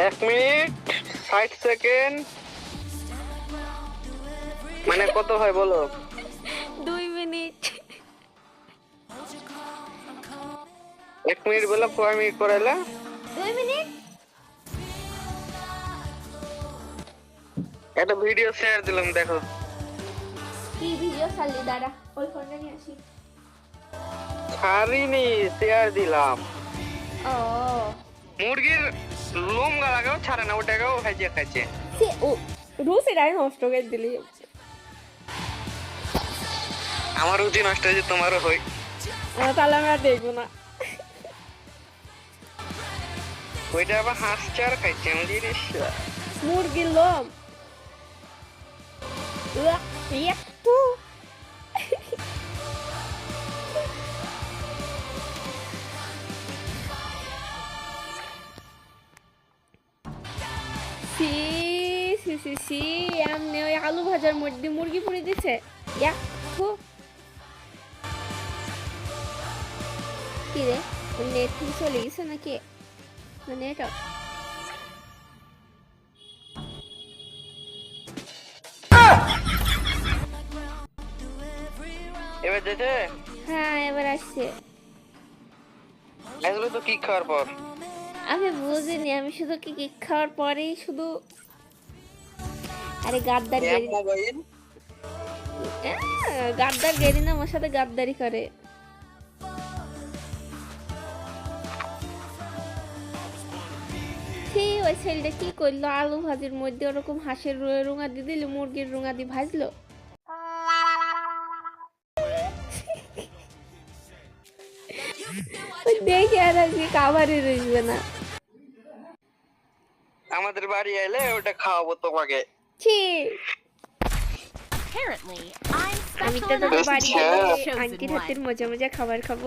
এক মিনিট ষাট সেকেন্ড। মানে কত হয় বলো? দুই মিনিট। এক মিনিট বলে কয় মিনিট করাইলা? দুই মিনিট। একটা ভিডিও শেয়ার দিলাম দেখো। কি ভিডিও চাললি দাঁড়া ওই ফোনটা নিয়ে আসি। ছাড়িনি শেয়ার দিলাম। ও। মুরগির ভাজিয়ে খাইছে সে ও রুসি রাই নষ্ট করে দিলি। আমার রুচি নষ্ট হয়েছে তোমারও হই। তাহলে আমরা দেখব না। ওইটা আবার হাসছে আর খাইছে আমি জিনিস মুরগির লোম। উয়া, সি সি সি সি এমনি ওই আলু ভাজার মধ্যে মুরগি পুড়ে দিছে ইয়াক্কু। কি রে? নেট চলে গেছে নাকি? মানে এটা এবার যেতে? হ্যাঁ এবার আসছে। আসলে তো কি খাওয়ার পর? আমি বুঝিনি আমি শুধু কি কেক খাওয়ার পরেই শুধু আরে গাদ্দার আহ, গাদ্দার গেরি না আমার সাথে গাদ্দারি করে। সে ওই ছেলেটা কি করল? আলু ভাজির মধ্যে ওরকম হাঁসের রোঙা দিয়ে দিল মুরগির রোঙা দিয়ে ভাজলো? দেখে আর আজকে কাভারে রইবে না। আমাদের বাড়ি এলে ওটা খাওয়াবো তোমাকে। ছি। আমি তো enough বাড়ি আন্টির হাতের মজা মজা খাবার খাব।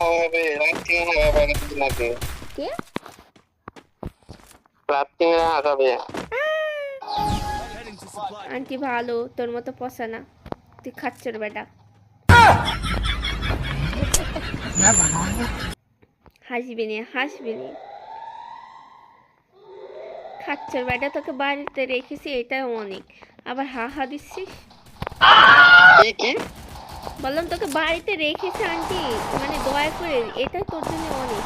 খাওয়াবে রাত্রি তোমাকে কে? রাত্রি খাওয়াবে। আন্টি ভালো তোর মতো পচা না। তুই খাচ্ছর বেটা। হাসবি নি হাসবি নি খাচ্ছর বেটা তোকে বাড়িতে রেখেছি এটাই অনেক। আবার হা হা দিচ্ছিস? বললাম তোকে বাড়িতে রেখেছি আনটি। মানে দয়া করে এটাই তোর জন্য অনেক।